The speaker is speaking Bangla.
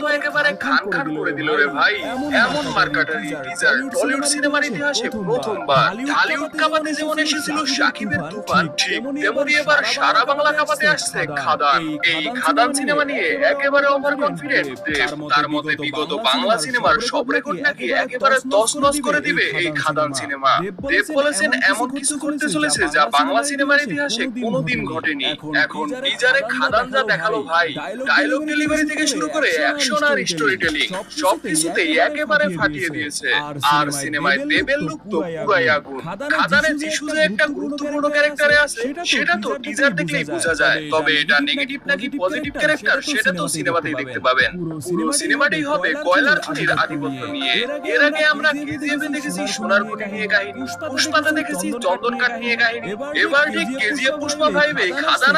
তো একেবারে খান খান করে দিল রে ভাই। এমন মার্কাটারি টিজার টলিউড সিনেমার ইতিহাসে প্রথমবার। ঢালিউড কাপাতে যেমন এসেছিল সাকিবের তুফান ঠিক তেমনি এবার সারা বাংলা কাপাতে আসছে খাদান। এই খাদান সিনেমা নিয়ে একেবারে ওভার কনফিডেন্ট তার মতে বিগত বাংলা সিনেমার সব রেকর্ড নাকি একেবারে দশ করে দিবে এই খাদান সিনেমা দেব বলেছেন এমন কিছু করতে চলেছে যা বাংলা সিনেমার ইতিহাসে কোনোদিন ঘটেনি। এখন টিজারে খাদান যা দেখাল ভাই ডায়লগ ডেলিভারি থেকে শুরু করে অ্যাকশন আর স্টোরি টেলিং সবকিছুতেই একেবারে ফাটিয়ে দিয়েছে। আর সিনেমায় দেবের লুক তো পুরাই আগুন। খাদানের যিশু যে একটা গুরুত্বপূর্ণ ক্যারেক্টারে আছে সেটা তো টিজার দেখলেই বোঝা যায়। তবে এটা নেগেটিভ নাকি পজিটিভ ক্যারেক্টার সেটা তো সিনেমাতেই দেখতে পাবেন। পুরো সিনেমাটাই হবে কয়লার খনির আধিপত্য নিয়ে। এর আগে আমরা কেজিএফে দেখেছি সোনার কোটি নিয়ে কাহিনী পুষ্পাতে দেখেছি চন্দন কাঠ নিয়ে কাহিনী। এবার ঠিক কেজিএফ পুষ্পা ভাইবে খাদান